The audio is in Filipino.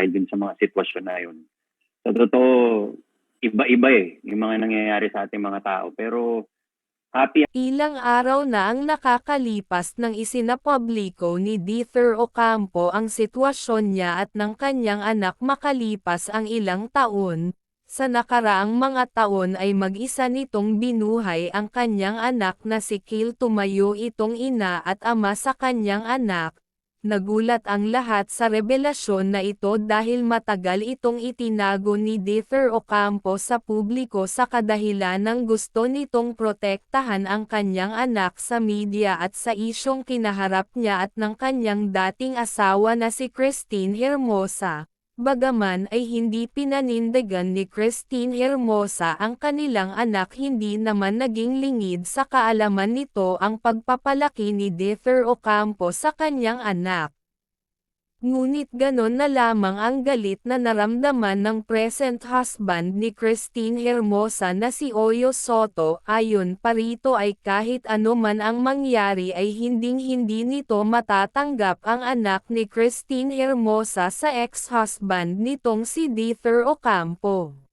dahil din sa mga sitwasyon na yun. Sa totoo, iba-iba eh yung mga nangyayari sa ating mga tao. Pero happy Ilang araw na ang nakakalipas nang isinapubliko ni Dither Ocampo ang sitwasyon niya at ng kanyang anak makalipas ang ilang taon, sa nakaraang mga taon ay mag-isa nitong binuhay ang kanyang anak na si Kil tumayo itong ina at ama sa kanyang anak. Nagulat ang lahat sa revelasyon na ito dahil matagal itong itinago ni Dither Ocampo sa publiko sa kadahilan ng gusto nitong protektahan ang kanyang anak sa media at sa isyong kinaharap niya at ng kanyang dating asawa na si Christine Hermosa. Bagaman ay hindi pinanindigan ni Christine Hermosa ang kanilang anak hindi naman naging lingid sa kaalaman nito ang pagpapalaki ni Dither Ocampo sa kanyang anak. Ngunit ganon na lamang ang galit na naramdaman ng present husband ni Christine Hermosa na si Oyo Soto ayon pa rito ay kahit ano ang mangyari ay hinding-hindi nito matatanggap ang anak ni Christine Hermosa sa ex-husband nitong si Dither Ocampo.